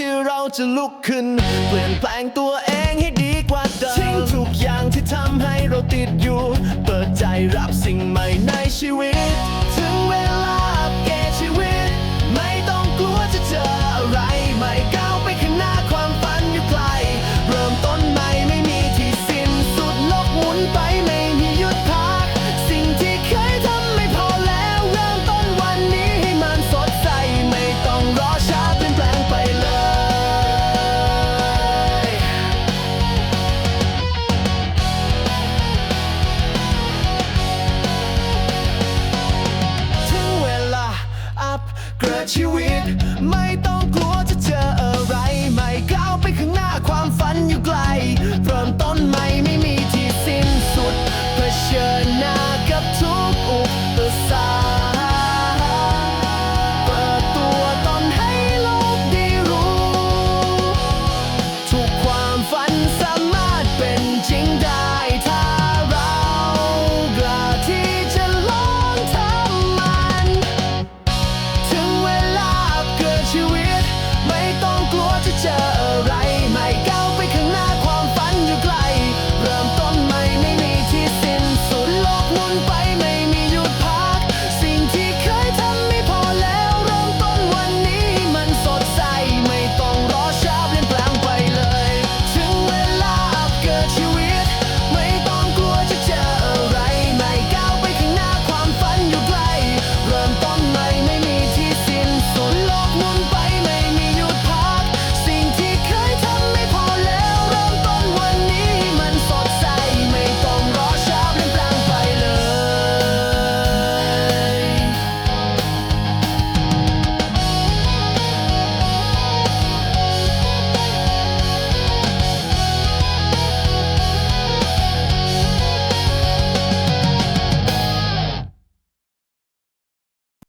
ที่เราจะลุกขึ้น เปลี่ยนแปลงตัวเองให้ดีกว่าเดิมทิ้งทุกอย่างที่ทำให้เราติดอยู่ เปิดใจรับสิ่งใหม่ในชีวิต let you in.